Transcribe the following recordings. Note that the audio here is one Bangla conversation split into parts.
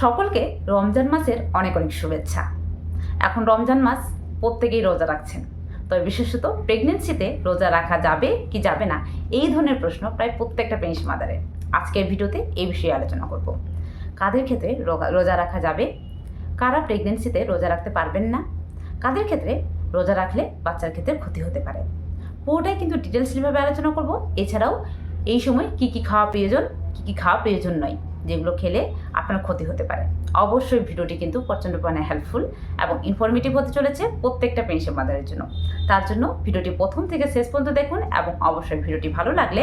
সকলকে রমজান মাসের অনেক অনেক শুভেচ্ছা। এখন রমজান মাস প্রত্যেকেই রোজা রাখছেন। তবে বিশেষত প্রেগনেন্সিতে রোজা রাখা যাবে কি যাবে না, এই ধরনের প্রশ্ন প্রায় প্রত্যেকটা পেন্স মাদারে আজকের ভিডিওতে এই বিষয়ে আলোচনা করব। কাদের ক্ষেত্রে রোজা রাখা যাবে? কারা প্রেগনেন্সিতে রোজা রাখতে পারবেন না? কাদের ক্ষেত্রে রোজা রাখলে বাচ্চার ক্ষেত্রে ক্ষতি হতে পারে? পুরোটাই কিন্তু ডিটেলসলিভাবে আলোচনা করব। এছাড়াও এই সময় কি কি খাওয়া প্রয়োজন, কি কি খাওয়া প্রয়োজন নয়। যেগুলো খেলে আপনার ক্ষতি হতে পারে। অবশ্যই ভিডিওটি কিন্তু প্রচণ্ড পরিমাণে হেল্পফুল এবং ইনফরমেটিভ হতে চলেছে প্রত্যেকটা পেনশন মাদারের জন্য। তার জন্য ভিডিওটি প্রথম থেকে শেষ পর্যন্ত দেখুন এবং অবশ্যই ভিডিওটি ভালো লাগলে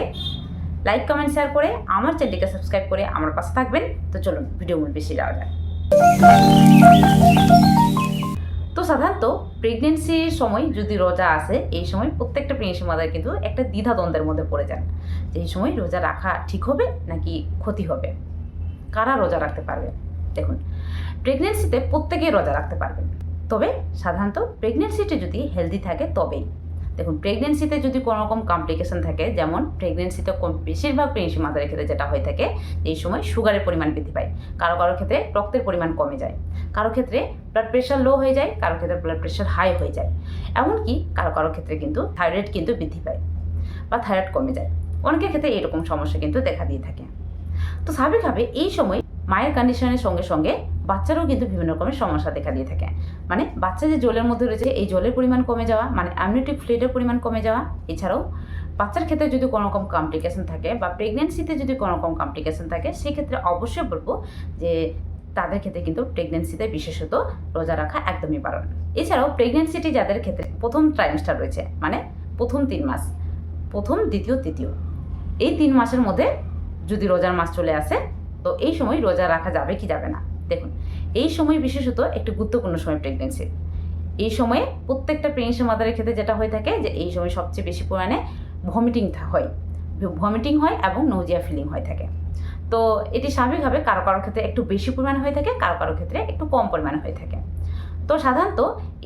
লাইক কমেন্ট শেয়ার করে আমার চ্যানেলটিকে সাবস্ক্রাইব করে আমার পাশে থাকবেন। তো চলুন ভিডিও মূল বেশি যাওয়া যায় তো সাধারণত প্রেগনেন্সির সময় যদি রোজা আসে, এই সময় প্রত্যেকটা প্রেগনেন্সি মাদার কিন্তু একটা দ্বিধাদ্বন্দ্বের মধ্যে পড়ে যান। যে এই সময় রোজা রাখা ঠিক হবে নাকি ক্ষতি হবে? কারা রোজা রাখতে পারবে? দেখুন প্রেগনেন্সিতে প্রত্যেকেই রোজা রাখতে পারবেন তবে সাধারণত প্রেগনেন্সিটি যদি হেলদি থাকে, তবেই। দেখুন প্রেগনেন্সিতে যদি কোনো রকম কমপ্লিকেশন থাকে, যেমন প্রেগনেন্সিতে কম বেশিরভাগ প্রেগনেন্সি মাদারের ক্ষেত্রে যেটা হয়ে থাকে, এই সময় সুগারের পরিমাণ বৃদ্ধি পায়। কারও কারও ক্ষেত্রে রক্তের পরিমাণ কমে যায়। কারও ক্ষেত্রে ব্লাড প্রেশার লো হয়ে যায়, কারও ক্ষেত্রে ব্লাড প্রেশার হাই হয়ে যায়। এমনকি কারও কারও ক্ষেত্রে কিন্তু থাইরয়েড কিন্তু বৃদ্ধি পায় বা থাইরয়েড কমে যায়। অনেকের ক্ষেত্রে এরকম সমস্যা কিন্তু দেখা দিয়ে থাকে। তো স্বাভাবিকভাবে এই সময় মায়ের কন্ডিশনের সঙ্গে সঙ্গে বাচ্চারও কিন্তু বিভিন্ন রকমের সমস্যা দেখা দিয়ে থাকে। মানে বাচ্চা যে জলের মধ্যে রয়েছে, এই জলের পরিমাণ কমে যাওয়া মানে অ্যামনিটিক ফ্লুইডের পরিমাণ কমে যাওয়া, এছাড়াও বাচ্চার ক্ষেত্রে যদি কোনো রকম কমপ্লিকেশন থাকে বা প্রেগনেন্সিতে যদি কোনো রকম কমপ্লিকেশন থাকে, সেক্ষেত্রে অবশ্যই বলব যে তাদের ক্ষেত্রে কিন্তু প্রেগনেন্সিতে বিশেষত রোজা রাখা একদমই বারণ। এছাড়াও প্রেগনেন্সিটি যাদের ক্ষেত্রে প্রথম ট্রাইমস্টার রয়েছে মানে প্রথম তিন মাস, প্রথম, দ্বিতীয়, তৃতীয়, এই তিন মাসের মধ্যে যদি রোজার মাস চলে আসে, তো এই সময় রোজা রাখা যাবে কি যাবে না? দেখুন, এই সময় বিশেষত একটি গুরুত্বপূর্ণ সময় প্রেগনেন্সি এই সময়ে প্রত্যেকটা প্রেগনেন্সি মাদারের ক্ষেত্রে যেটা হয়ে থাকে যে এই সময় সবচেয়ে বেশি পরিমাণে ভমিটিং হয়। ভমিটিং হয় এবং নৌজিয়া ফিলিং হয়ে থাকে। তো এটি স্বাভাবিকভাবে কারও কারও ক্ষেত্রে একটু বেশি পরিমাণে হয়ে থাকে, কারও কারও ক্ষেত্রে একটু কম পরিমাণে হয়ে থাকে। তো সাধারণত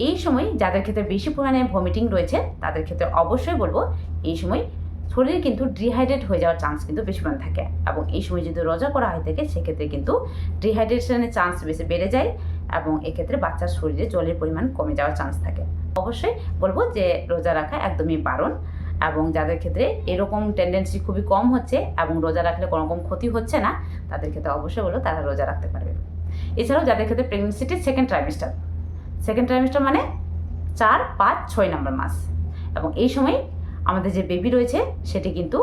এই সময় যাদের ক্ষেত্রে বেশি পরিমাণে ভমিটিং রয়েছে, তাদের ক্ষেত্রে অবশ্যই বলব এই সময় শরীর কিন্তু ডিহাইড্রেট হয়ে যাওয়ার চান্স কিন্তু বেশি পরিমাণ থাকে এবং এই সময় যদি রোজা করা হয়ে থাকে, সেক্ষেত্রে কিন্তু ডিহাইড্রেশনের চান্স বেশি বেড়ে যায় এবং এক্ষেত্রে বাচ্চার শরীরে জলের পরিমাণ কমে যাওয়ার চান্স থাকে। অবশ্যই বলব যে রোজা রাখা একদমই বারণ এবং যাদের ক্ষেত্রে এরকম টেন্ডেন্সি খুবই কম হচ্ছে এবং রোজা রাখলে কোনো রকম ক্ষতি হচ্ছে না, তাদের ক্ষেত্রে অবশ্যই বলো তারা রোজা রাখতে পারবে। এছাড়াও যাদের ক্ষেত্রে প্রেগনেন্সিটি সেকেন্ড ট্রাইমিস্টার সেকেন্ড ট্রাইমিস্টার মানে চার, পাঁচ, ছয় নম্বর মাস এবং এই সময় আমাদের যে বেবি রয়েছে, সেটি কিন্তু,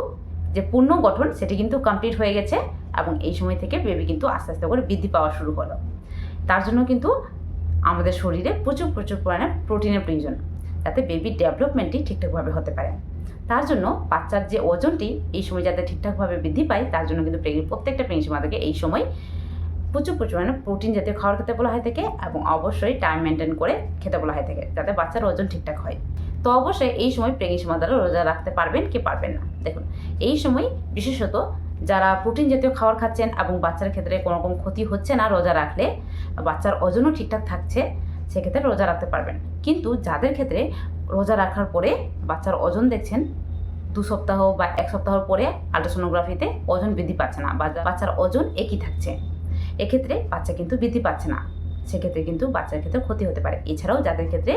যে পূর্ণ গঠন, সেটি কিন্তু কমপ্লিট হয়ে গেছে এবং এই সময় থেকে বেবি কিন্তু আস্তে আস্তে করে বৃদ্ধি পাওয়া শুরু হলো। তার জন্য কিন্তু আমাদের শরীরে প্রচুর প্রচুর পরিমাণে প্রোটিনের প্রয়োজন যাতে বেবির ডেভেলপমেন্টটি ঠিকঠাকভাবে হতে পারে। তার জন্য বাচ্চার যে ওজনটি, এই সময় যাতে ঠিকঠাকভাবে বৃদ্ধি পায়, তার জন্য কিন্তু প্রত্যেকটা প্রেগনেন্সি মাদারকে এই সময় প্রচুর প্রচুর মানে প্রোটিন জাতীয় খাবার খেতে বলা হয় থাকে এবং অবশ্যই টাইম মেনটেন করে খেতে বলা হয় থাকে যাতে বাচ্চার ওজন ঠিকঠাক হয়। তো অবশ্যই এই সময় প্রেগনেন্সি মাদারও রোজা রাখতে পারবেন কি পারবেন না। দেখুন, এই সময় বিশেষত যারা প্রোটিন জাতীয় খাবার খাচ্ছেন এবং বাচ্চার ক্ষেত্রে কোনো রকম ক্ষতি হচ্ছে না রোজা রাখলে, বাচ্চার ওজনও ঠিকঠাক থাকছে, সেক্ষেত্রে রোজা রাখতে পারবেন। কিন্তু যাদের ক্ষেত্রে রোজা রাখার পরে বাচ্চার ওজন দেখছেন, দু সপ্তাহ বা এক সপ্তাহ পরে আল্ট্রাসোনোগ্রাফিতে ওজন বৃদ্ধি পাচ্ছে না বা বাচ্চার ওজন একই থাকছে। এক্ষেত্রে বাচ্চা কিন্তু বৃদ্ধি পাচ্ছে না, সেক্ষেত্রে কিন্তু বাচ্চার ক্ষেত্রে ক্ষতি হতে পারে। এছাড়াও যাদের ক্ষেত্রে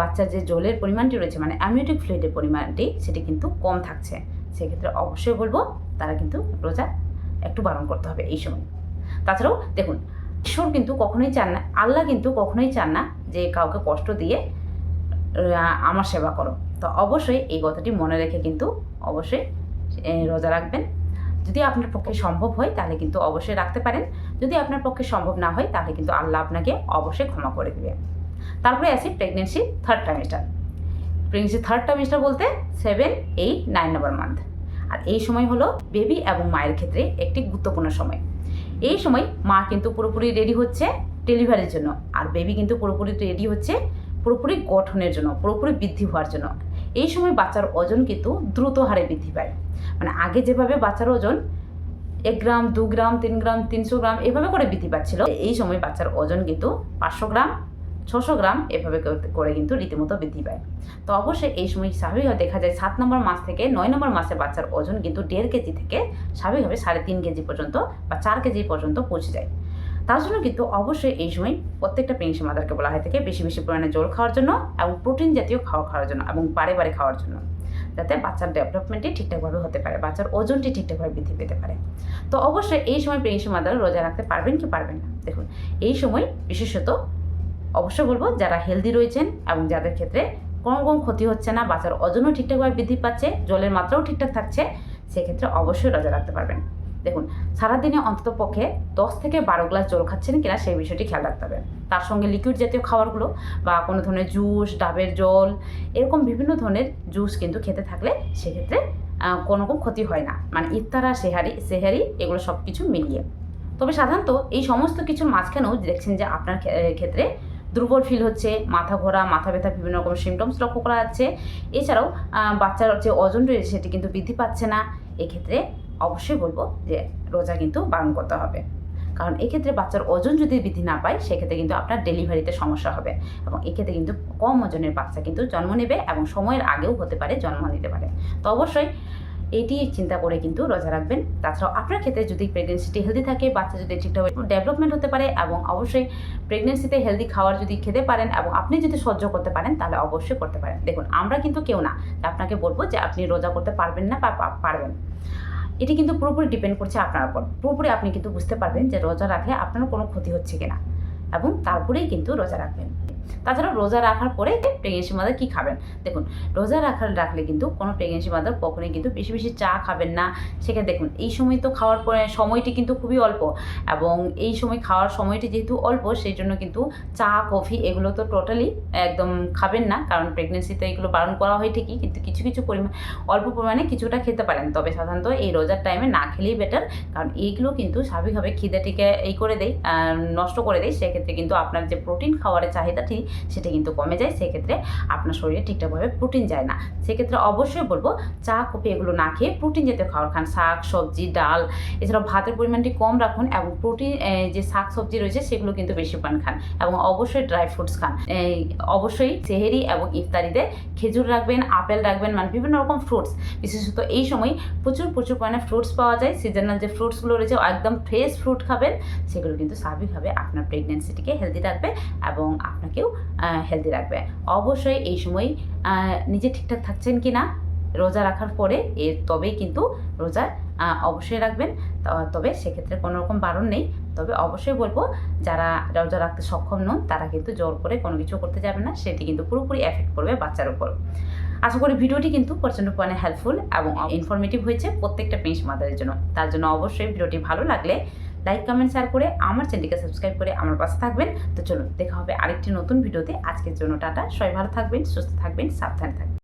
বাচ্চার যে জলের পরিমাণটি রয়েছে মানে অ্যামিউটিক ফ্লুইডের পরিমাণটি, সেটি কিন্তু কম থাকছে। সেক্ষেত্রে অবশ্যই বলব, তারা কিন্তু রোজা একটু বারণ করতে হবে এই সময়। তাছাড়াও দেখুন ঈশ্বর কিন্তু কখনোই চান না, আল্লাহ কিন্তু কখনোই চান না যে কাউকে কষ্ট দিয়ে আমার সেবা করো। তো অবশ্যই এই কথাটি মনে রেখে কিন্তু অবশ্যই রোজা রাখবেন। যদি আপনার পক্ষে সম্ভব হয়, তাহলে কিন্তু অবশ্যই রাখতে পারেন। যদি আপনার পক্ষে সম্ভব না হয়, তাহলে কিন্তু আল্লাহ আপনাকে অবশ্যই ক্ষমা করে দেবে। তারপরে আসি pregnancy third trimester pregnancy third trimester বলতে seven eight nine number month আর এই সময় হলো বেবি এবং মায়ের ক্ষেত্রে একটি গুরুত্বপূর্ণ সময়। এই সময় মা কিন্তু পুরোপুরি রেডি হচ্ছে ডেলিভারির জন্য, আর বেবি কিন্তু পুরোপুরি রেডি হচ্ছে পুরোপুরি গঠনের জন্য, পুরোপুরি বৃদ্ধি হওয়ার জন্য। এই সময় বাচ্চার ওজন কিন্তু দ্রুত হারে বৃদ্ধি পায়। মানে আগে যেভাবে বাচ্চার ওজন এক গ্রাম, দু গ্রাম, তিন গ্রাম, তিনশো গ্রাম এভাবে করে বৃদ্ধি পাচ্ছিল, এই সময় বাচ্চার ওজন কিন্তু পাঁচশো গ্রাম ছশো গ্রাম এভাবে করে কিন্তু রীতিমতো বৃদ্ধি পায়। তো অবশ্যই এই সময় স্বাভাবিকভাবে দেখা যায় সাত নম্বর মাস থেকে নয় নম্বর মাসে বাচ্চার ওজন কিন্তু দেড় কেজি থেকে স্বাভাবিকভাবে সাড়ে তিন কেজি পর্যন্ত বা চার কেজি পর্যন্ত পৌঁছে যায়। তার জন্য কিন্তু অবশ্যই এই সময় প্রত্যেকটা প্রেগনেন্সি মাদারকে বলা হয় থেকে বেশি বেশি পরিমাণে জল খাওয়ার জন্য এবং প্রোটিন জাতীয় খাওয়া খাওয়ার জন্য এবং বারে বারে খাওয়ার জন্য। যাতে বাচ্চার ডেভেলপমেন্টটি ঠিকঠাকভাবে হতে পারে, বাচ্চার ওজনটি ঠিকঠাকভাবে বৃদ্ধি পেতে পারে। তো অবশ্যই এই সময় প্রেগনেন্সি মাদার রোজা রাখতে পারবেন কি পারবেন না? দেখুন, এই সময় বিশেষত অবশ্যই বলব, যারা হেলদি রয়েছেন এবং যাদের ক্ষেত্রে কোনো রকম ক্ষতি হচ্ছে না বাচ্চার ওজনও ঠিকঠাকভাবে বৃদ্ধি পাচ্ছে, জলের মাত্রাও ঠিকঠাক থাকছে, সেক্ষেত্রে অবশ্যই রোজা রাখতে পারবেন। দেখুন, সারাদিনে অন্তত পক্ষে দশ থেকে বারো গ্লাস জল খাচ্ছেন কিনা সেই বিষয়টি খেয়াল রাখতে হবে। তার সঙ্গে লিকুইড জাতীয় খাবারগুলো বা কোনো ধরনের জুস ডাবের জল, এরকম বিভিন্ন ধরনের জুস কিন্তু খেতে থাকলে সেক্ষেত্রে কোনো রকম ক্ষতি হয় না। মানে ইফতার সেহারি সেহারি এগুলো সব কিছু মিলিয়ে। তবে সাধারণত এই সমস্ত কিছুর মাঝখানেও দেখছেন যে আপনার ক্ষেত্রে দুর্বল ফিল হচ্ছে, মাথা ঘোরা, মাথা ব্যথা, বিভিন্ন রকম সিমটমস লক্ষ্য করা যাচ্ছে। এছাড়াও বাচ্চার যে ওজন রয়েছে সেটি কিন্তু বৃদ্ধি পাচ্ছে না। এক্ষেত্রে অবশ্যই বলব যে রোজা কিন্তু বারণ করতে হবে। কারণ এক্ষেত্রে বাচ্চার ওজন যদি বৃদ্ধি না পায়, সেক্ষেত্রে কিন্তু আপনার ডেলিভারিতে সমস্যা হবে এবং এক্ষেত্রে কিন্তু কম ওজনের বাচ্চা কিন্তু জন্ম নেবে এবং সময়ের আগেও হতে পারে, জন্ম নিতে পারে। তো অবশ্যই এটি চিন্তা করে কিন্তু রোজা রাখবেন। তাছাড়াও আপনার ক্ষেত্রে যদি প্রেগনেন্সিটি হেলদি থাকে, বাচ্চা যদি ঠিকঠাক ডেভেলপমেন্ট হতে পারে এবং অবশ্যই প্রেগনেন্সিতে হেলদি খাবার যদি খেতে পারেন এবং আপনি যদি সহ্য করতে পারেন, তাহলে অবশ্যই করতে পারেন। দেখুন, আমরা কিন্তু কেউ না। আপনাকে বলব যে আপনি রোজা করতে পারবেন না বা পারবেন এটি কিন্তু পুরোপুরি ডিপেন্ড করছে আপনার উপর। পুরোপুরি আপনি কিন্তু বুঝতে পারবেন যে রোজা রাখলে আপনার কোনো ক্ষতি হচ্ছে কিনা এবং তারপরেই কিন্তু রোজা রাখবেন। তাছাড়া রোজা রাখার পরে প্রেগনেন্সি মাদার কী খাবেন? দেখুন, রোজা রাখার রাখলে কিন্তু কোনো প্রেগনেন্সি মাদার কখনোই কিন্তু বেশি বেশি চা খাবেন না। সেখানে দেখুন, এই সময় তো খাওয়ার পরে সময়টি কিন্তু খুবই অল্প এবং এই সময় খাওয়ার সময়টি যেহেতু অল্প, সেই জন্য কিন্তু চা, কফি এগুলো তো টোটালি একদম খাবেন না। কারণ প্রেগনেন্সিতে এগুলো বারণ করা হয় ঠিকই, কিন্তু কিছু কিছু পরিমাণ অল্প পরিমাণে কিছুটা খেতে পারেন। তবে সাধারণত এই রোজার টাইমে না খেলেই বেটার কারণ এইগুলো কিন্তু স্বাভাবিকভাবে খিদেটিকে এই করে দেয় নষ্ট করে দেয়। সেক্ষেত্রে কিন্তু আপনার যে প্রোটিন খাওয়ারের চাহিদাটি সেটা কিন্তু কমে যায়, সেক্ষেত্রে আপনার শরীরে ঠিকঠাকভাবে প্রোটিন যায় না। সেক্ষেত্রে অবশ্যই বলব, চা, কফি এগুলো না খেয়ে প্রোটিন জাতীয় খাবার খান। শাক, সবজি, ডাল, এছাড়াও ভাতের পরিমাণটি কম রাখুন এবং প্রোটিন যে শাক, সবজি রয়েছে, সেগুলো কিন্তু বেশি পরিমাণ খান এবং অবশ্যই ড্রাই ফ্রুটস খান। অবশ্যই সেহেরি এবং ইফতারিতে খেজুর রাখবেন, আপেল রাখবেন মানে বিভিন্ন রকম ফ্রুটস বিশেষত এই সময় প্রচুর প্রচুর পরিমাণে ফ্রুটস পাওয়া যায়। সিজনাল যে ফ্রুটসগুলো রয়েছে একদম ফ্রেশ ফ্রুট খাবেন, সেগুলো কিন্তু স্বাভাবিকভাবে আপনার প্রেগনেন্সিটিকে হেলদি রাখবে এবং আপনাকেও হেলদি রাখবে। অবশ্যই এই সময় নিজে ঠিকঠাক থাকছেন কি না রোজা রাখার পরে এর তবেই কিন্তু রোজা অবশ্যই রাখবেন। তবে সেক্ষেত্রে কোনো রকম বারণ নেই। তবে অবশ্যই বলব, যারা রোজা রাখতে সক্ষম নন, তারা কিন্তু জোর করে কোনো কিছু করতে যাবে না। সেটি কিন্তু পুরোপুরি এফেক্ট করবে বাচ্চার উপর। আশা করি ভিডিওটি কিন্তু প্রচণ্ড পরিমাণে হেল্পফুল এবং ইনফরমেটিভ হয়েছে প্রত্যেকটা পেন্স মাদারের জন্য। তার জন্য অবশ্যই ভিডিওটি ভালো লাগলে লাইক কমেন্ট শেয়ার করে আমার চ্যানেলকে সাবস্ক্রাইব করে আমার পাশে থাকবেন। তো চলুন, দেখা হবে আরেকটি নতুন ভিডিওতে। আজকের জন্য টাটা। সবাই ভালো থাকবেন, সুস্থ থাকবেন, সাবধানে থাকবেন।